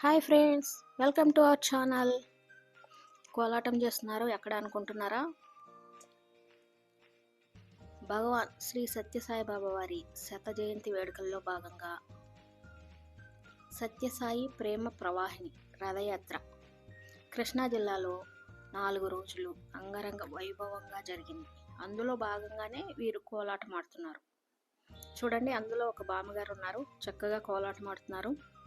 Hi friends welcome to our channel. కోలాటం చేస్తున్నారు ఎక్కడ అనుకుంటున్నారా? భగవాన్ శ్రీ సత్యసాయి బాబా వారి శత జయంతి వేడుకల్లో భాగంగా సత్యసాయి ప్రేమ ప్రవాహిని రథయాత్ర కృష్ణా జిల్లాలో నాలుగు రోజులు అంగరంగ వైభవంగా జరిగింది. అందులో భాగంగానే వీరు కోలాటం ఆడుతున్నారు. చూడండి అందులో ఒక బామ్మగారు ఉన్నారు. చక్కగా కోలాటం ఆడుతున్నారు.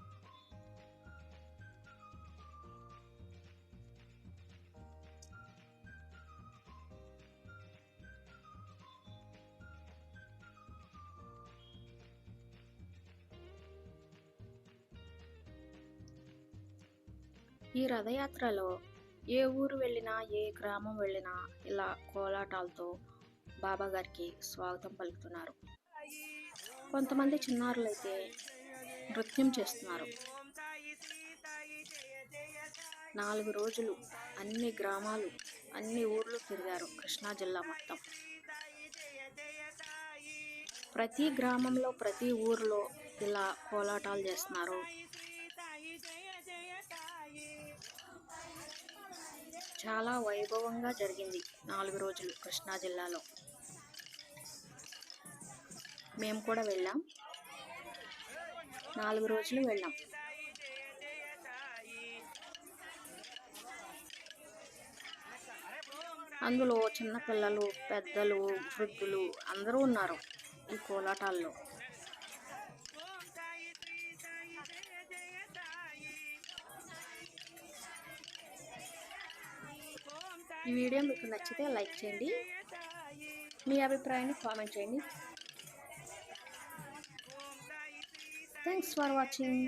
ఈ రథయాత్రలో ఏ ఊరు వెళ్ళినా ఏ గ్రామం వెళ్ళినా ఇలా కోలాటాలతో బాబా గారికి స్వాగతం పలుకుతున్నారు. కొంతమంది చిన్నారులైతే నృత్యం చేస్తున్నారు. నాలుగు రోజులు అన్ని గ్రామాలు అన్ని ఊర్లు తిరిగారు కృష్ణా జిల్లా మొత్తం. ప్రతి గ్రామంలో ప్రతి ఊరిలో ఇలా కోలాటాలు చేస్తున్నారు. చాలా వైభవంగా జరిగింది నాలుగు రోజులు కృష్ణా జిల్లాలో. మేము కూడా వెళ్ళాం. నాలుగు రోజులు వెళ్ళాం. అందులో చిన్నపిల్లలు పెద్దలు వృద్ధులు అందరూ ఉన్నారు ఈ కోలాటాల్లో. ఈ వీడియో మీకు నచ్చితే లైక్ చేయండి. మీ అభిప్రాయాన్ని కామెంట్ చేయండి. Thanks for watching